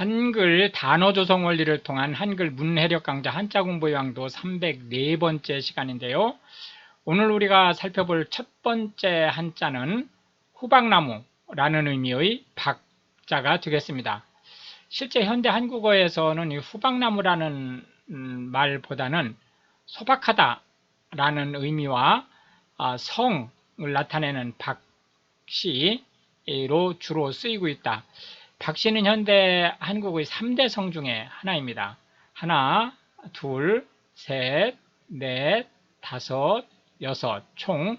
한글 단어 조성 원리를 통한 한글 문해력 강좌 한자 공부 요강도 304번째 시간인데요. 오늘 우리가 살펴볼 첫 번째 한자는 후박나무라는 의미의 박자가 되겠습니다. 실제 현대 한국어에서는 이 후박나무라는 음, 말보다는 소박하다라는 의미와 아, 성을 나타내는 박시로 주로 쓰이고 있다. 박씨는 현대 한국의 3대 성 중에 하나입니다. 하나, 둘, 셋, 넷, 다섯, 여섯, 총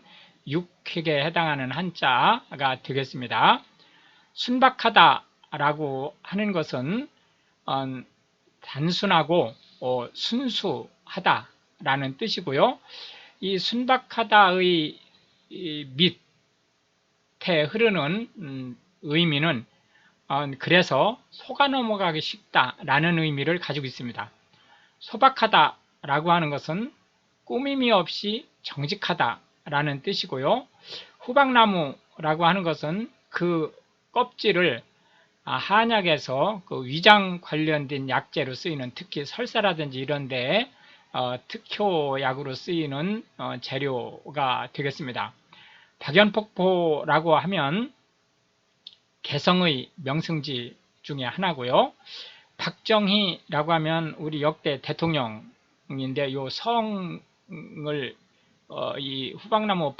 6획에 해당하는 한자가 되겠습니다. 순박하다 라고 하는 것은 어, 단순하고 어, 순수하다 라는 뜻이고요. 이 순박하다의 이 밑에 흐르는 음, 의미는 어, 그래서 속아 넘어가기 쉽다라는 의미를 가지고 있습니다. 소박하다라고 하는 것은 꾸밈이 없이 정직하다라는 뜻이고요. 후박나무라고 하는 것은 그 껍질을 아, 한약에서 그 위장 관련된 약재로 쓰이는 특히 설사라든지 이런 데 어, 특효약으로 쓰이는 어, 재료가 되겠습니다. 박연폭포라고 하면 개성의 명승지 중에 하나고요. 박정희라고 하면 우리 역대 대통령인데 요 성을 어, 이 후박나무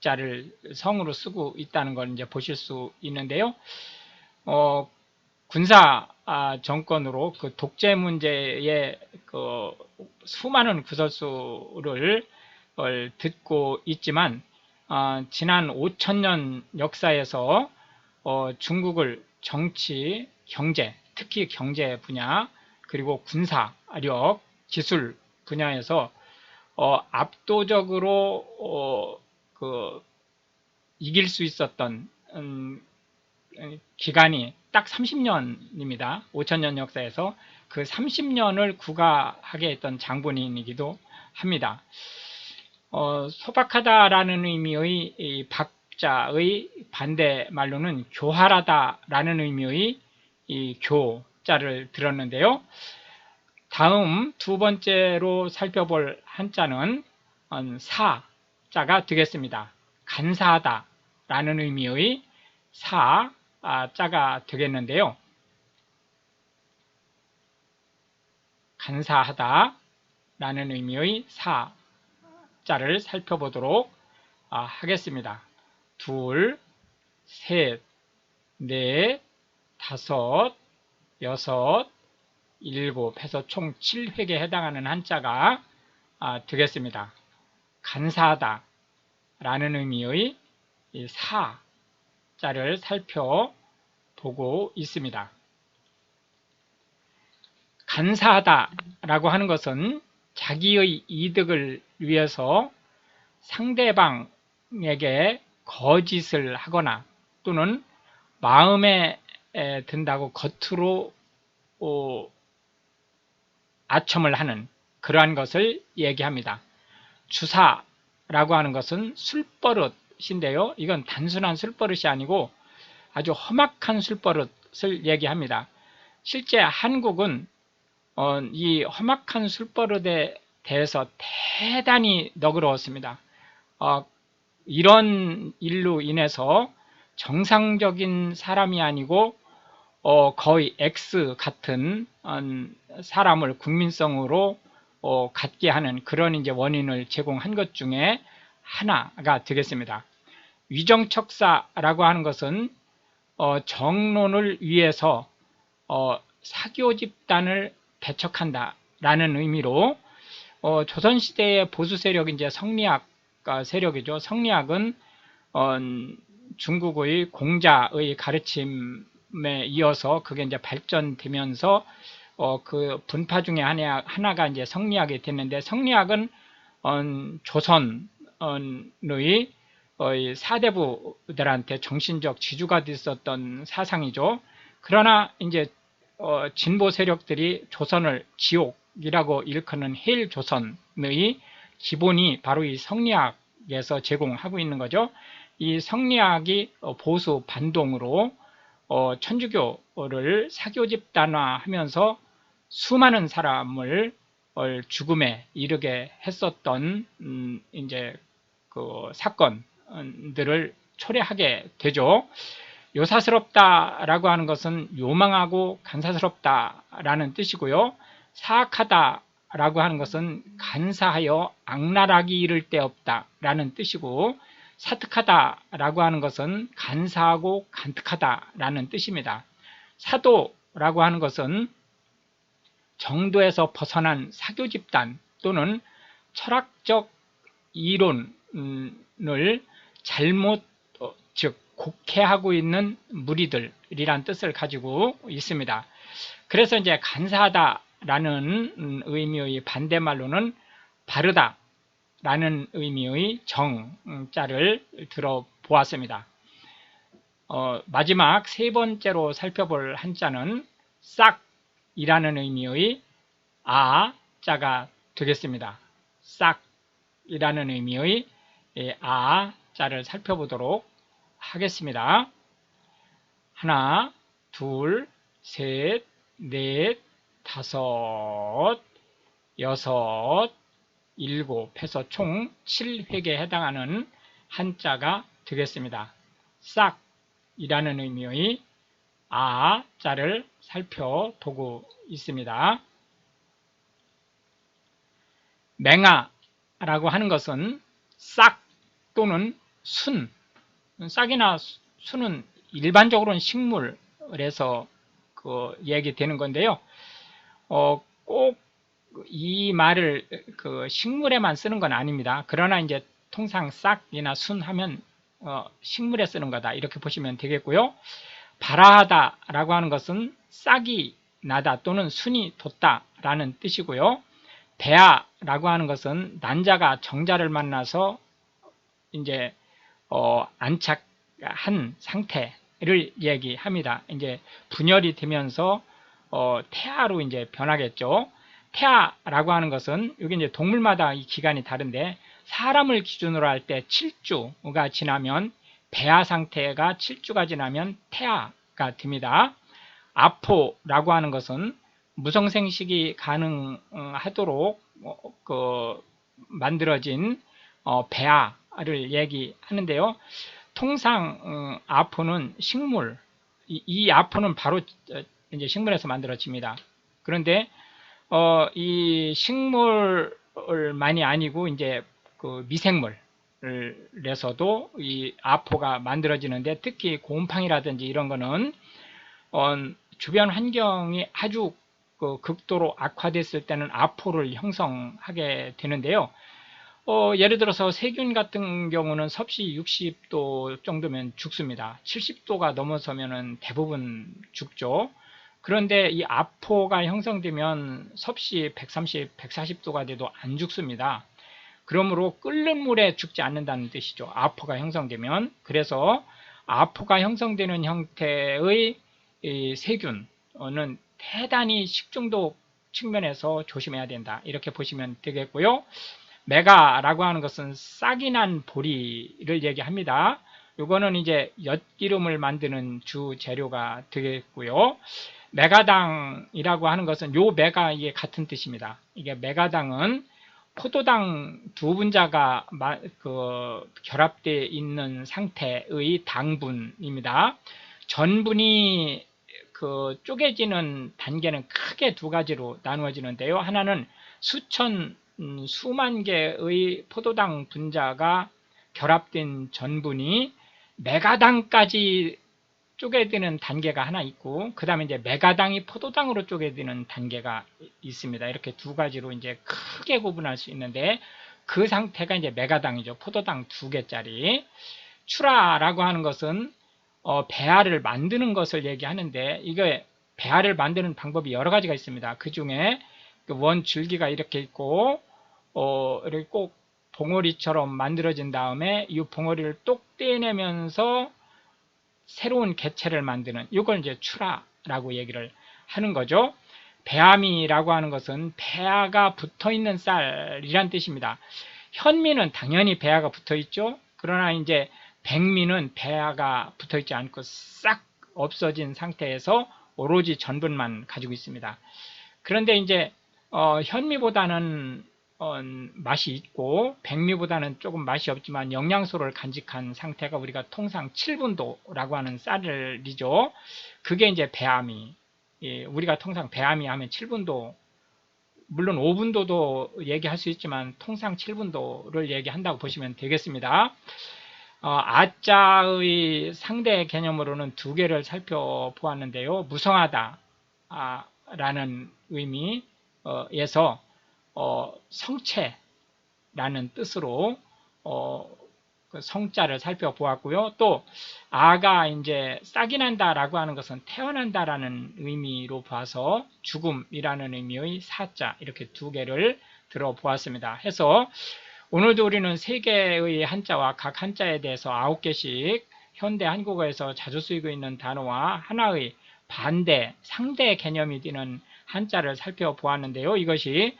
박자를 성으로 쓰고 있다는 걸 이제 보실 수 있는데요. 어, 군사 아, 정권으로 그 독재 문제에 그 수많은 구설수를 듣고 있지만 어, 지난 5천년 역사에서 어, 중국을 정치, 경제, 특히 경제 분야 그리고 군사력, 기술 분야에서 어, 압도적으로 어, 그 이길 수 있었던 음, 기간이 딱 30년입니다. 5천년 역사에서 그 30년을 구가하게 했던 장본인이기도 합니다. 어, 소박하다라는 의미의 박 자의 반대 말로는 교활하다라는 의미의 이 교자를 들었는데요. 다음 두 번째로 살펴볼 한자는 사자가 되겠습니다. 간사하다라는 의미의 사자가 되겠는데요. 간사하다라는 의미의 사자를 살펴보도록 아, 하겠습니다. 둘, 셋, 넷, 다섯, 여섯, 일곱 해서 총 7획에 해당하는 한자가 아, 되겠습니다. 간사하다 라는 의미의 사 자를 살펴보고 있습니다. 간사하다 라고 하는 것은 자기의 이득을 위해서 상대방에게 거짓을 하거나 또는 마음에 든다고 겉으로 어, 아첨을 하는 그러한 것을 얘기합니다. 주사라고 하는 것은 술버릇인데요. 이건 단순한 술버릇이 아니고 아주 험악한 술버릇을 얘기합니다. 실제 한국은 어, 이 험악한 술버릇에 대해서 대단히 너그러웠습니다. 어, 이런 일로 인해서 정상적인 사람이 아니고 어, 거의 X 같은 어, 사람을 국민성으로 어, 갖게 하는 그런 이제 원인을 제공한 것 중에 하나가 되겠습니다. 위정척사라고 하는 것은 어, 정론을 위해서 어, 사교 집단을 배척한다라는 의미로 어, 조선시대의 보수 세력 이제 성리학 세력이죠. 성리학은 어, 중국의 공자의 가르침에 이어서 그게 이제 발전되면서 어, 그 분파 중에 하나, 하나가 이제 성리학이 됐는데 성리학은 어, 조선의 어, 사대부들한테 정신적 지주가 됐었던 사상이죠. 그러나 이제 어, 진보 세력들이 조선을 지옥이라고 일컫는 헬 조선의 기본이 바로 이 성리학에서 제공하고 있는 거죠. 이 성리학이 보수 반동으로 어, 천주교를 사교 집단화하면서 수많은 사람을 어, 죽음에 이르게 했었던 음, 이제 그 사건들을 초래하게 되죠. 요사스럽다라고 하는 것은 요망하고 간사스럽다라는 뜻이고요. 사악하다라고 하는 것은 간사하여 악랄하기 이를 데 없다라는 뜻이고 사특하다라고 하는 것은 간사하고 간특하다라는 뜻입니다. 사도라고 하는 것은 정도에서 벗어난 사교 집단 또는 철학적 이론을 잘못 어, 즉 곡해하고 있는 무리들이란 뜻을 가지고 있습니다. 그래서 이제 간사하다 라는 의미의 반대말로는 바르다 라는 의미의 정자를 들어보았습니다. 어, 마지막 세 번째로 살펴볼 한자는 싹이라는 의미의 아자가 되겠습니다. 싹이라는 의미의 아자를 살펴보도록 하겠습니다. 하나, 둘, 셋, 넷, 다섯, 여섯, 일곱 해서 총 7획에 해당하는 한자가 되겠습니다. 싹이라는 의미의 아자를 살펴보고 있습니다. 맹아라고 하는 것은 싹 또는 순 싹이나 순은 일반적으로는 식물에서 그 얘기되는 건데요. 어, 꼭 이 말을 그 식물에만 쓰는 건 아닙니다. 그러나 이제 통상 싹이나 순 하면 어, 식물에 쓰는 거다 이렇게 보시면 되겠고요. 발아하다라고 하는 것은 싹이 나다 또는 순이 돋다라는 뜻이고요. 배아라고 하는 것은 난자가 정자를 만나서 이제 어, 안착한 상태를 얘기합니다. 이제 분열이 되면서 어, 태아로 이제 변하겠죠. 태아라고 하는 것은 여기 이제 동물마다 이 기간이 다른데 사람을 기준으로 할 때 7주가 지나면 배아 상태가 7주가 지나면 태아가 됩니다. 아포라고 하는 것은 무성생식이 가능하도록 어, 그 만들어진 어, 배아를 얘기하는데요. 통상 어, 아포는 식물, 이, 이 아포는 바로 이제 식물에서 만들어집니다. 그런데 어, 이 식물만이 아니고 이제 그 미생물에서도 이 아포가 만들어지는데 특히 곰팡이라든지 이런 거는 어, 주변 환경이 아주 그 극도로 악화됐을 때는 아포를 형성하게 되는데요. 어, 예를 들어서 세균 같은 경우는 섭씨 60도 정도면 죽습니다. 70도가 넘어서면 대부분 죽죠. 그런데 이 아포가 형성되면 섭씨 130, 140도가 돼도 안 죽습니다. 그러므로 끓는 물에 죽지 않는다는 뜻이죠. 아포가 형성되면. 그래서 아포가 형성되는 형태의 세균은 대단히 식중독 측면에서 조심해야 된다. 이렇게 보시면 되겠고요. 메가라고 하는 것은 싹이 난 보리를 얘기합니다. 이거는 이제 엿기름을 만드는 주 재료가 되겠고요. 메가당이라고 하는 것은 요 메가 이게 같은 뜻입니다. 이게 메가당은 포도당 두 분자가 그 결합되어 있는 상태의 당분입니다. 전분이 그 쪼개지는 단계는 크게 두 가지로 나누어지는데요. 하나는 수천 음, 수만 개의 포도당 분자가 결합된 전분이 메가당까지 쪼개지는 단계가 하나 있고 그 다음에 이제 메가당이 포도당으로 쪼개지는 단계가 있습니다. 이렇게 두 가지로 이제 크게 구분할 수 있는데 그 상태가 이제 메가당이죠. 포도당 두 개짜리. 추라라고 하는 것은 어, 배알을 만드는 것을 얘기하는데 이게 배알을 만드는 방법이 여러 가지가 있습니다. 그 중에 그원 줄기가 이렇게 있고 어, 이렇게 꼭 봉오리처럼 만들어진 다음에 이 봉오리를 똑 떼내면서 새로운 개체를 만드는 이걸 이제 추라라고 얘기를 하는 거죠. 배아미라고 하는 것은 배아가 붙어 있는 쌀이란 뜻입니다. 현미는 당연히 배아가 붙어 있죠. 그러나 이제 백미는 배아가 붙어 있지 않고 싹 없어진 상태에서 오로지 전분만 가지고 있습니다. 그런데 이제 어, 현미보다는 어, 맛이 있고 백미보다는 조금 맛이 없지만 영양소를 간직한 상태가 우리가 통상 7분도라고 하는 쌀이죠. 그게 이제 배암이 예, 우리가 통상 배암이 하면 7분도 물론 5분도도 얘기할 수 있지만 통상 7분도를 얘기한다고 보시면 되겠습니다. 어, 아자의 상대 개념으로는 두 개를 살펴보았는데요. 무성하다 아, 라는 의미에서 어, 성체라는 뜻으로 어, 그 성자를 살펴보았고요. 또 아가 이제 싹이 난다라고 하는 것은 태어난다라는 의미로 봐서 죽음이라는 의미의 사자 이렇게 두 개를 들어보았습니다. 해서 오늘도 우리는 세 개의 한자와 각 한자에 대해서 아홉 개씩 현대 한국어에서 자주 쓰이고 있는 단어와 하나의 반대, 상대 개념이 되는 한자를 살펴보았는데요. 이것이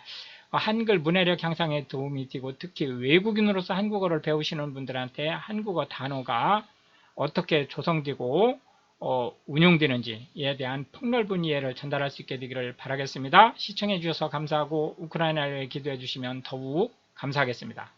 한글 문해력 향상에 도움이 되고 특히 외국인으로서 한국어를 배우시는 분들한테 한국어 단어가 어떻게 조성되고 어, 운용되는지에 대한 폭넓은 이해를 전달할 수 있게 되기를 바라겠습니다. 시청해 주셔서 감사하고 우크라이나를 기도해 주시면 더욱 감사하겠습니다.